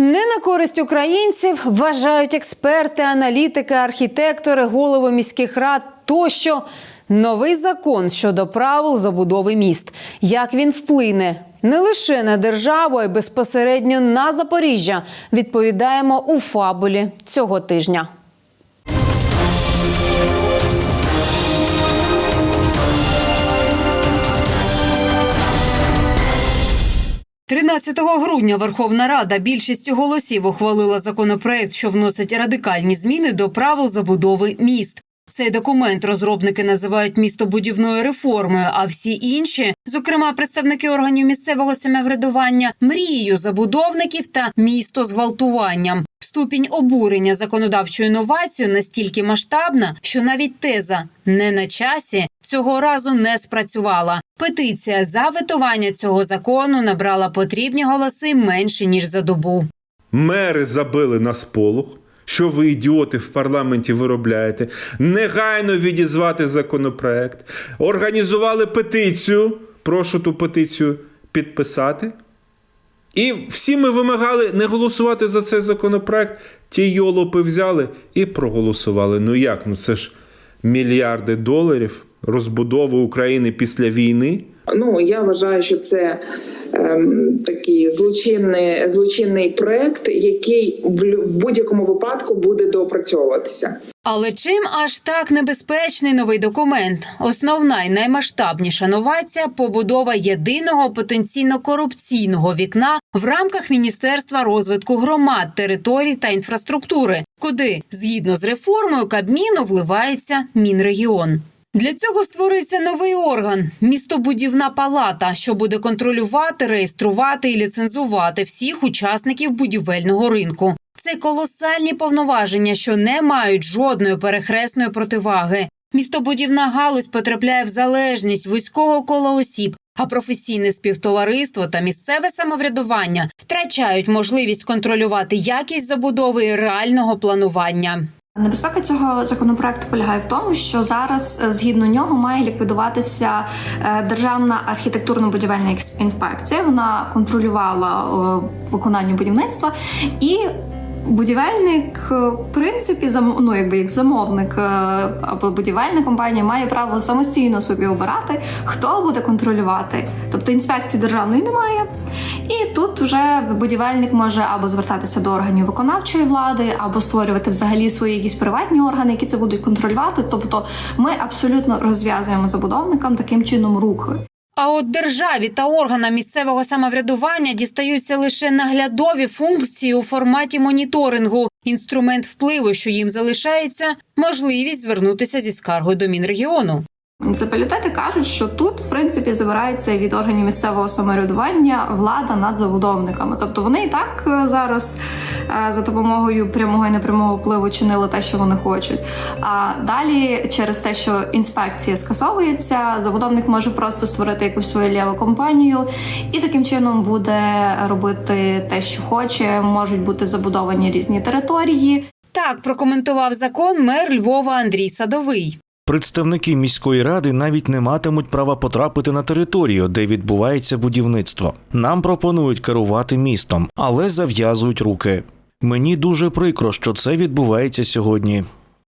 Не на користь українців вважають експерти, аналітики, архітектори, голови міських рад тощо. Новий закон щодо правил забудови міст. Як він вплине не лише на державу, а й безпосередньо на Запоріжжя. Відповідаємо у фабулі цього тижня. 13 грудня Верховна Рада більшістю голосів ухвалила законопроект, що вносить радикальні зміни до правил забудови міст. Цей документ розробники називають містобудівною реформою, а всі інші, зокрема представники органів місцевого самоврядування, мрією забудовників та місто зґвалтуванням. Ступінь обурення законодавчою новацією настільки масштабна, що навіть теза не на часі цього разу не спрацювала. Петиція за ветування цього закону набрала потрібні голоси менше ніж за добу. Мери забили на сполох. Що ви ідіоти в парламенті виробляєте? Негайно відізвати законопроект. Організували петицію. Прошу ту петицію підписати. І всі ми вимагали не голосувати за цей законопроект. Ті йолопи взяли і проголосували. Ну як? Ну це ж мільярди доларів розбудови України після війни. Ну я вважаю, що це ем, такий злочинний злочинний проект, який в, в будь-якому випадку буде доопрацьовуватися. Але чим аж так небезпечний новий документ? Основна і наймасштабніша новація побудова єдиного потенційно корупційного вікна в рамках Міністерства розвитку громад, територій та інфраструктури, куди згідно з реформою Кабміну вливається Мінрегіон. Для цього створюється новий орган містобудівна палата, що буде контролювати, реєструвати і ліцензувати всіх учасників будівельного ринку. Це колосальні повноваження, що не мають жодної перехресної противаги. Містобудівна галузь потрапляє в залежність вузького кола осіб, а професійне співтовариство та місцеве самоврядування втрачають можливість контролювати якість забудови і реального планування. Небезпека цього законопроекту полягає в тому, що зараз е, згідно нього має ліквідуватися е, державна архітектурно-будівельна інспекція. Вона контролювала е, виконання будівництва і. Будівельник, в принципі, ну, якби як замовник або будівельна компанія має право самостійно собі обирати, хто буде контролювати. Тобто інспекції державної немає. І тут вже будівельник може або звертатися до органів виконавчої влади, або створювати взагалі свої якісь приватні органи, які це будуть контролювати. Тобто, ми абсолютно розв'язуємо забудовникам таким чином руки. А от державі та органам місцевого самоврядування дістаються лише наглядові функції у форматі моніторингу. Інструмент впливу, що їм залишається, можливість звернутися зі скаргою до Мінрегіону. Муніципалітети кажуть, що тут, в принципі, забирається від органів місцевого самоврядування влада над забудовниками. Тобто вони і так е, зараз е, за допомогою прямого і непрямого впливу чинили те, що вони хочуть. А далі, через те, що інспекція скасовується, забудовник може просто створити якусь свою ліву компанію і таким чином буде робити те, що хоче. Можуть бути забудовані різні території. Так прокоментував закон мер Львова Андрій Садовий. Представники міської ради навіть не матимуть права потрапити на територію, де відбувається будівництво. Нам пропонують керувати містом, але зав'язують руки. Мені дуже прикро, що це відбувається сьогодні.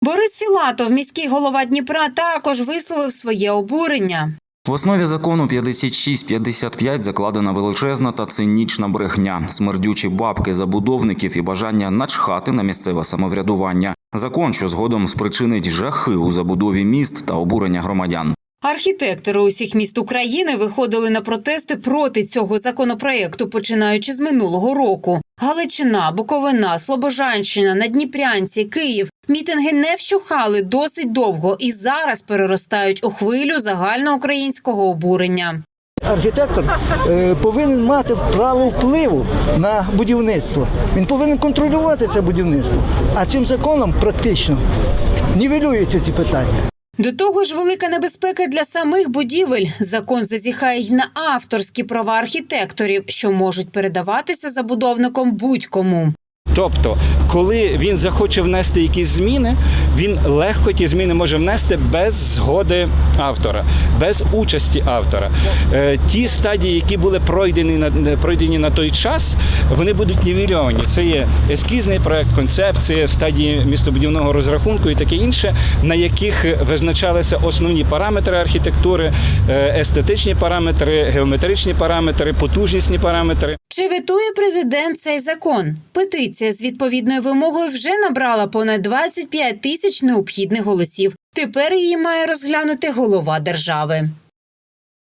Борис Філатов, міський голова Дніпра, також висловив своє обурення. В основі закону 56-55 закладена величезна та цинічна брехня, смердючі бабки забудовників і бажання начхати на місцеве самоврядування. Закон, що згодом спричинить жахи у забудові міст та обурення громадян. Архітектори усіх міст України виходили на протести проти цього законопроекту, починаючи з минулого року. Галичина, Буковина, Слобожанщина, Надніпрянці, Київ. Мітинги не вщухали досить довго і зараз переростають у хвилю загальноукраїнського обурення. Архітектор е, повинен мати право впливу на будівництво. Він повинен контролювати це будівництво. А цим законом практично нівелюються ці питання. До того ж, велика небезпека для самих будівель. Закон зазіхає й на авторські права архітекторів, що можуть передаватися забудовником будь-кому. Тобто, коли він захоче внести якісь зміни, він легко ті зміни може внести без згоди автора, без участі автора. Е, Ті стадії, які були пройдені на пройдені на той час, вони будуть нівельовані. Це є ескізний проект, концепція, стадії містобудівного розрахунку і таке інше, на яких визначалися основні параметри архітектури, е, естетичні параметри, геометричні параметри, потужнісні параметри. Чи витує президент цей закон? Петиція з відповідною вимогою вже набрала понад 25 тисяч необхідних голосів. Тепер її має розглянути голова держави.